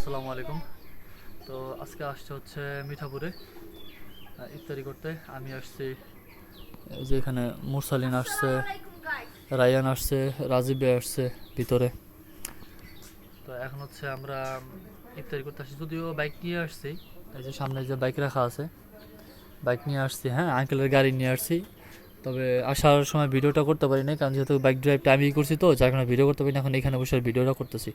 আসসালামু আলাইকুম। তো আজকে আসছে হচ্ছে মিঠাপুরে ইফতারি করতে। আমি আসছি যে এখানে মুরসালিন আসছে, রায়ান আসছে, রাজীব আসছে ভিতরে। তো এখন হচ্ছে আমরা ইফতারি করতে আসছি। যদিও বাইক নিয়ে আসছি, এই যে সামনে যে বাইক রাখা আছে, বাইক নিয়ে আসছি হ্যাঁ আঙ্কেলের গাড়ি নিয়ে আসছি। তবে আসার সময় ভিডিওটা করতে পারি না কারণ যেহেতু বাইক ড্রাইভটা আমি করছি তো, যার কারণে ভিডিও করতে পারি না এখন এখানে বসে ভিডিওটা করতেছি।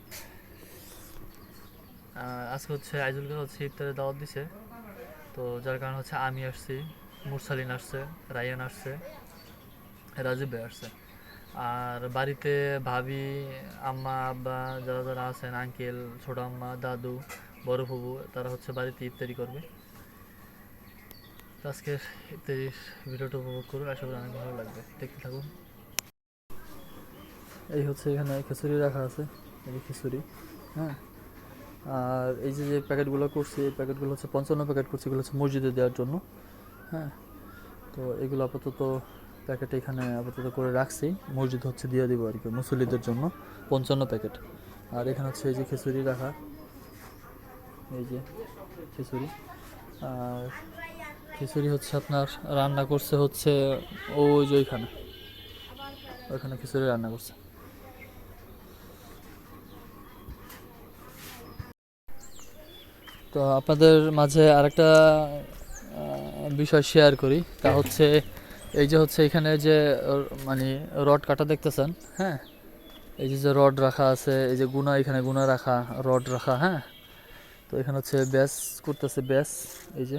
আজকে হচ্ছে আইজুলকে হচ্ছে ইফতারে দাওয়াত দিছে। তো যার কারণে হচ্ছে আমি আসছি, মুরসালিন আসছে, রায়ান আসছে, রাজীব ভাই আসছে। আর বাড়িতে ভাবি, আম্মা, আব্বা, যারা যারা আছেন, আঙ্কেল, ছোট আম্মা, দাদু, বড় ফুবু, তারা হচ্ছে বাড়িতে ইফতারি করবে। আজকের ইফতারির ভিডিওটা উপভোগ করুন, আশা করি অনেক ভালো লাগবে। দেখতে থাকুন। এই হচ্ছে এখানে খিচুড়ি রাখা আছে, এই খিচুড়ি হ্যাঁ? আর এই যে যে প্যাকেটগুলো করছি, এই প্যাকেটগুলো হচ্ছে পঞ্চান্ন প্যাকেট করছি, এগুলো হচ্ছে মসজিদে দেওয়ার জন্য হ্যাঁ? তো এগুলো আপাতত প্যাকেট এখানে আপাতত করে রাখছি, মসজিদ হচ্ছে দিয়ে দিব আর কি, মুসল্লিদের জন্য পঞ্চান্ন প্যাকেট। আর এখানে হচ্ছে এই যে খিচুড়ি রাখা, এই যে খিচুড়ি। আর খিচুড়ি হচ্ছে আপনার, রান্না করছে হচ্ছে, ওই যে ওইখানে ওইখানে খিচুড়ি রান্না করছে। তো আপনাদের মাঝে আরেকটা বিষয় শেয়ার করি। তা হচ্ছে এই যে হচ্ছে এখানে যে মানে রড কাটা দেখতেছেন হ্যাঁ? এই যে যে রড রাখা আছে এই যে গুনা এখানে গুনা রাখা রড রাখা হ্যাঁ? তো এখানে হচ্ছে ব্যাস করতেছে ব্যাস এই যে।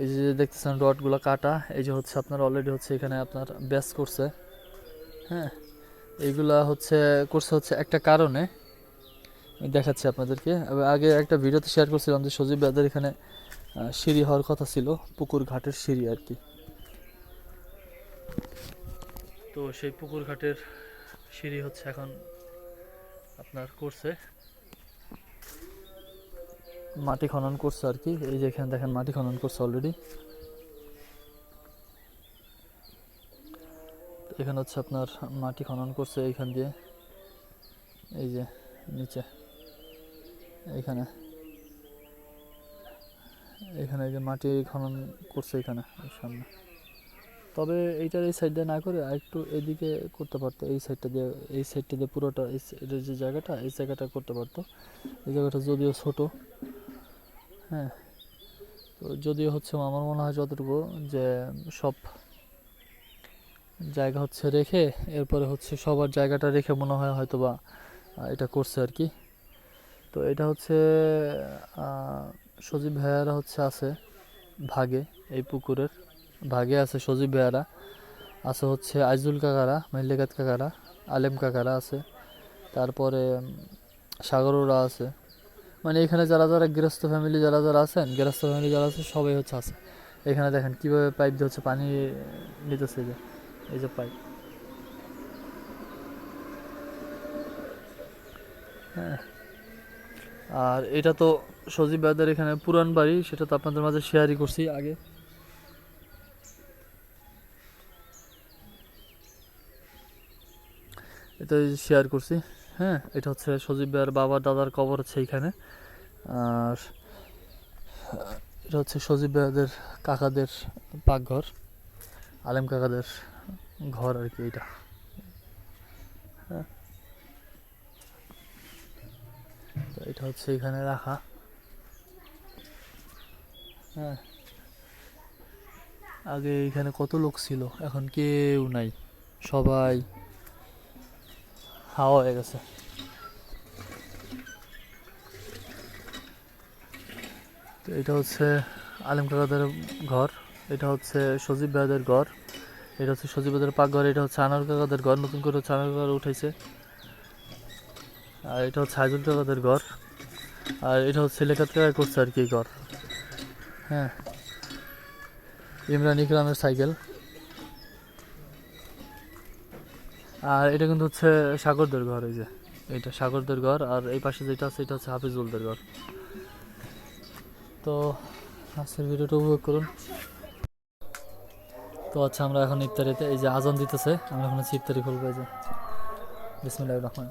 এই যে দেখতেছেন রডগুলো কাটা এই যে হচ্ছে আপনার অলরেডি হচ্ছে এখানে আপনার ব্যাস করছে হ্যাঁ? এইগুলা হচ্ছে করছে হচ্ছে একটা কারণে দেখাচ্ছি আপনাদেরকে। আগে একটা ভিডিওতে শেয়ার করছিলাম যে সজীব ব্যাদের এখানে সিঁড়ি হওয়ার কথা ছিল, পুকুর ঘাটের সিঁড়ি আর কি। তো সেই পুকুর ঘাটের সিঁড়ি হচ্ছে এখন আপনার করছে। মাটি খনন করছে আর কি। এই যে এখানে দেখেন মাটি খনন করছে অলরেডি এখানে হচ্ছে আপনার মাটি খনন করছে এইখান দিয়ে। এই যে নিচে। এখানে। এখানে যে মাটি খনন করছে এখানে সামনে। তবে এইটার এই সাইডটা না করে আরেকটু এদিকে করতে পারতো, এই সাইডটা দিয়ে, এই সাইডটা দিয়ে পুরোটা, এই যে জায়গাটা, এই জায়গাটা করতে পারতো। এই জায়গাটা যদিও ছোট হ্যাঁ। তো যদিও হচ্ছে আমার মনে হয় যতটুকু যে সব জায়গা হচ্ছে রেখে, এরপরে হচ্ছে সবার জায়গাটা রেখে মনে হয় হয়তো বা এটা করছে আর কি। তো এটা হচ্ছে সজীব ভাইয়ারা হচ্ছে আছে ভাগে, এই পুকুরের ভাগে আছে সজীব ভাইয়ারা, আছে হচ্ছে আইজুল কাকারা মেল্লেকাত কাকারা, আলেম কাকারা আছে, তারপরে সাগররা আছে। মানে এখানে যারা যারা গৃহস্থ ফ্যামিলি যারা যারা আছেন, গৃহস্থ ফ্যামিলি যারা আছে, সবাই হচ্ছে আছে। এখানে দেখেন কীভাবে পাইপ দিয়ে হচ্ছে পানি নিতেছে যে, এই যে পাইপ হ্যাঁ। আর এটা তো সজীব বাদের এখানে পুরান বাড়ি, সেটা তো আপনাদের মাঝে শেয়ারই করছি আগে। এটা শেয়ার করছি হ্যাঁ এটা হচ্ছে সজীব ভাইয়ের বাবার দাদার কবর হচ্ছে এইখানে। আর এটা হচ্ছে সজীব ভাইয়াদের কাকাদের পাকঘর, আলেম কাকাদের ঘর আর কি এটা হ্যাঁ তো এটা হচ্ছে এখানে রাখা। হ্যাঁ। আগে এখানে কত লোক ছিল? এখন কেউ নাই। সবাই হাওয়া হয়ে গেছে। তো এটা হচ্ছে আলিম কাকাদের ঘর, এটা হচ্ছে সজীব ভাইদের ঘর, এটা হচ্ছে সজীব ভাইদের পাকঘর, এটা হচ্ছে আনার কাকাদের ঘর। নতুন করে হচ্ছে আনার কাকার উঠেছে আর এটা হচ্ছে হাজুল কাকাদের ঘর। আর এটা হচ্ছে লেখাত কাকা করছে আর কি ঘর। হ্যাঁ। ইমরান ইকরামের সাইকেল। আর এটা কিন্তু হচ্ছে সাগরদের ঘর এই যে। এটা সাগরদের ঘর আর এই পাশে যেটা আছে এটা হচ্ছে হাফিজুলদের ঘর। তো আজকের ভিডিওটা উপভোগ করুন। তো আচ্ছা আমরা এখন ইফতারিতে এই যে আজান দিতেছে, আমরা এখন হচ্ছে ইফতারি খুলবো এই যে। বিসমিল্লাহির রহমান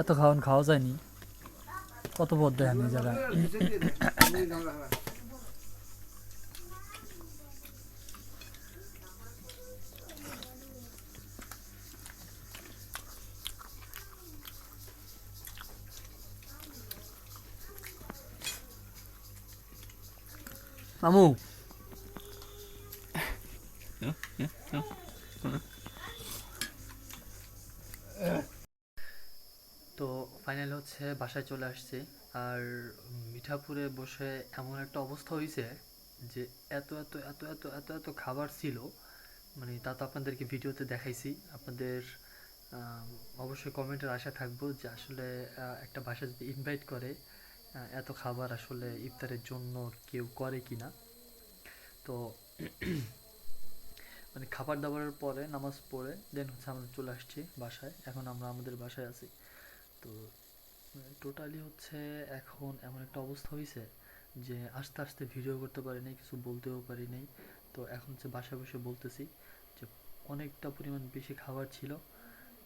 এত খাওয়ান খাওয়া যায়নি। কত পথ দেখেন এই জায়গায়। মামু। তো ফাইনাল হচ্ছে বাসায় চলে আসছি। আর মিঠাপুরে বসে এমন একটা অবস্থা হয়েছে যে এত এত এত এত এত এত খাবার ছিল। মানে তা তো আপনাদেরকে ভিডিওতে দেখাইছি। আপনাদের অবশ্যই কমেন্টের আশা থাকব যে আসলে একটা বাসা যদি ইনভাইট করে এত খাবার আসলে ইফতারের জন্য কেউ করে কি না তো মানে খাবার দাবারের পরে, নামাজ পড়ে দেন হচ্ছে আমরা চলে আসছি বাসায়। এখন আমরা আমাদের বাসায় আছি। তো টোটালি হচ্ছে এখন এমন একটা অবস্থা হয়েছে যে আস্তে আস্তে ভিডিও করতে পারি নাই, কিছু বলতেও পারি নাই। তো এখন হচ্ছে বাসায় বসে বলতেছি যে অনেকটা পরিমাণ বেশি খাবার ছিল,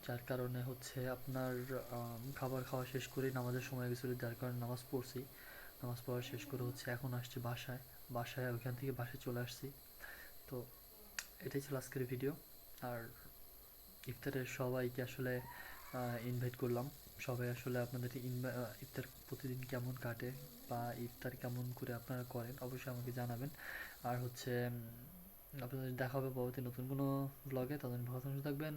যার কারণে হচ্ছে আপনার খাবার খাওয়া শেষ করে নামাজের সময় গেছিল, যার কারণে নামাজ পড়ছি। নামাজ পড়া শেষ করে হচ্ছে এখন আসছি বাসায় বাসায় ওইখান থেকে বাসায় চলে আসছি। তো এটাই ছিল আজকের ভিডিও আর ইফতারের সবাইকে আসলে ইনভাইট করলাম। সবাই আসলে আপনাদের ইফতার প্রতিদিন কেমন কাটে বা ইফতার কেমন করে আপনারা করেন অবশ্যই আমাকে জানাবেন। আর হচ্ছে আপনাদের দেখা হবে পরবর্তী নতুন কোনো ব্লগে ততদিন ভালো থাকবেন।